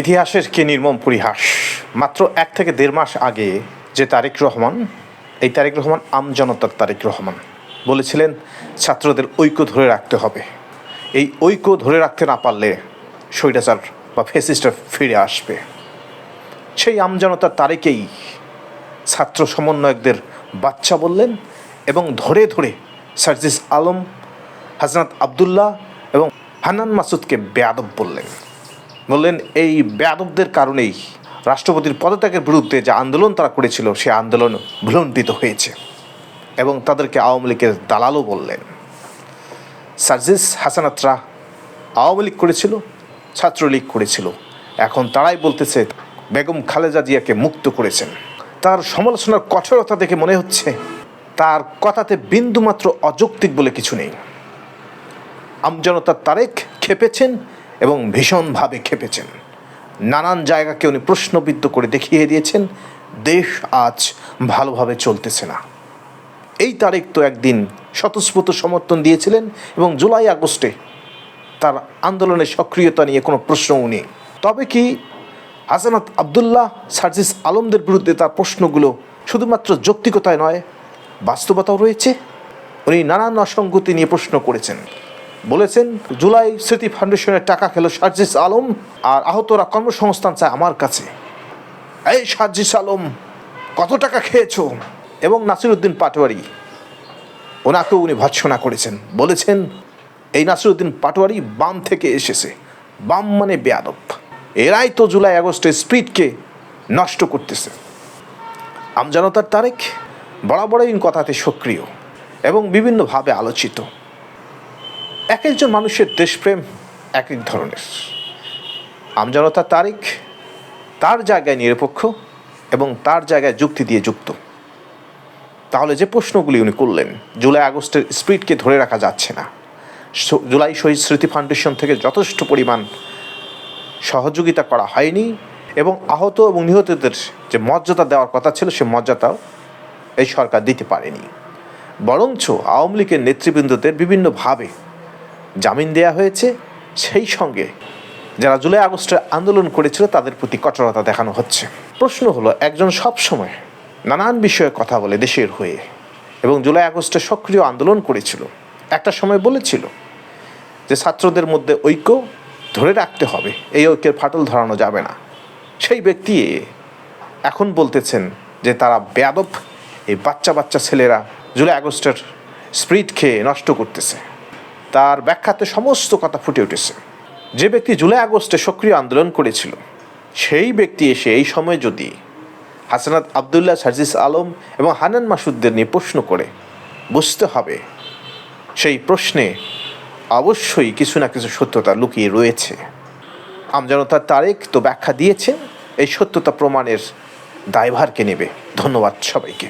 ইতিহাসের কে নির্মম পরিহাস? মাত্র এক থেকে দেড় মাস আগে যে তারেক রহমান, এই তারেক রহমান আমজনতার তারেক রহমান বলেছিলেন, ছাত্রদের ঐক্য ধরে রাখতে হবে। এই ঐক্য ধরে রাখতে না পারলে স্বৈরাচার বা ফেসিস্টরা ফিরে আসবে। সেই আমজনতার তারেকেই ছাত্র সমন্বয়কদের বাচ্চা বললেন এবং ধরে ধরে সার্জিস আলম, হাজনাত আবদুল্লাহ এবং হানান মাসুদকে বেয়াদব বললেন। বললেন, এই বেয়াদবদের কারণেই রাষ্ট্রপতির পদত্যাগের বিরুদ্ধে যে আন্দোলন তারা করেছিল, সে আন্দোলন ভুলণ্ডিত হয়েছে। এবং তাদেরকে আওয়ামী লীগের দালালও বললেন। সার্জিস হাসানাতরা আওয়ামী লীগ করেছিল, ছাত্রলীগ করেছিল। এখন তারাই বলতেছে, বেগম খালেদা জিয়াকে মুক্ত করেছেন। তার সমালোচনার কঠোরতা দেখে মনে হচ্ছে, তার কথাতে বিন্দুমাত্র অযৌক্তিক বলে কিছু নেই। আমজনতার তারেক খেপেছেন এবং ভীষণভাবে খেপেছেন। নানান জায়গাকে উনি প্রশ্নবিদ্ধ করে দেখিয়ে দিয়েছেন, দেশ আজ ভালোভাবে চলতেছে না। এই তারিখ তো একদিন স্বতঃস্ফূর্ত সমর্থন দিয়েছিলেন এবং জুলাই আগস্টে তার আন্দোলনের সক্রিয়তা নিয়ে কোনো প্রশ্ন উনি তবে কি হাসানাত আবদুল্লাহ, সার্জিস আলমদের বিরুদ্ধে তার প্রশ্নগুলো শুধুমাত্র যৌক্তিকতায় নয়, বাস্তবতাও রয়েছে। উনি নানান অসঙ্গতি নিয়ে প্রশ্ন করেছেন। বলেছেন, জুলাই স্মৃতি ফাউন্ডেশনের টাকা খেলো সার্জিস আলম আর আহতরা কর্মসংস্থান চায় আমার কাছে। এই সার্জিস আলম, কত টাকা খেয়েছো? এবং নাসিরুদ্দিন পাটোয়ারি, ওনাকেও উনি ভৎসনা করেছেন। বলেছেন, এই নাসিরুদ্দিন পাটোয়ারি বাম থেকে এসেছে। বাম মানে বেয়াদব। এরাই তো জুলাই আগস্টে স্পিডকে নষ্ট করতেছে। আমজনতার তারেক বরাবরই কথাতে সক্রিয় এবং বিভিন্নভাবে আলোচিত। এক একজন মানুষের দেশপ্রেম এক এক ধরনের। আমজনতার তারিখ, তার জায়গায় নিরপেক্ষ এবং তার জায়গায় যুক্তি দিয়ে যুক্ত। তাহলে যে প্রশ্নগুলি উনি করলেন, জুলাই আগস্টের স্পিডকে ধরে রাখা যাচ্ছে না। জুলাই শহীদ স্মৃতি ফাউন্ডেশন থেকে যথেষ্ট পরিমাণ সহযোগিতা করা হয়নি এবং আহত এবং নিহতদের যে মর্যাদা দেওয়ার কথা ছিল, সে মর্যাদাও এই সরকার দিতে পারেনি। বরঞ্চ আওয়ামী লীগের নেতৃবৃন্দদের বিভিন্নভাবে জামিন দেয়া হয়েছে, সেই সঙ্গে যারা জুলাই আগস্টে আন্দোলন করেছিল, তাদের প্রতি কঠোরতা দেখানো হচ্ছে। প্রশ্ন হলো, একজন সব সময় নানান বিষয়ে কথা বলে দেশের হয়ে এবং জুলাই আগস্টে সক্রিয় আন্দোলন করেছিল। একটা সময় বলেছিল যে, ছাত্রদের মধ্যে ঐক্য ধরে রাখতে হবে, এই ঐক্যের ফাটল ধরানো যাবে না। সেই ব্যক্তি এখন বলতেছেন যে, তারা বেয়াদব, এই বাচ্চা বাচ্চা ছেলেরা জুলাই আগস্টের স্প্রিট খেয়ে নষ্ট করতেছে। তার ব্যাখ্যাতে সমস্ত কথা ফুটে উঠেছে। যে ব্যক্তি জুলাই আগস্টে সক্রিয় আন্দোলন করেছিল, সেই ব্যক্তি এসে এই সময় যদি হাসানাত আবদুল্লাহ সার্জিস আলম এবং হানান মাসুদদের নিয়ে প্রশ্ন করে, বুঝতে হবে সেই প্রশ্নে অবশ্যই কিছু না কিছু সত্যতা লুকিয়ে রয়েছে। আমজনতার তারেক তো ব্যাখ্যা দিয়েছেন, এই সত্যতা প্রমাণের দায়ভারকে নেবে। ধন্যবাদ সবাইকে।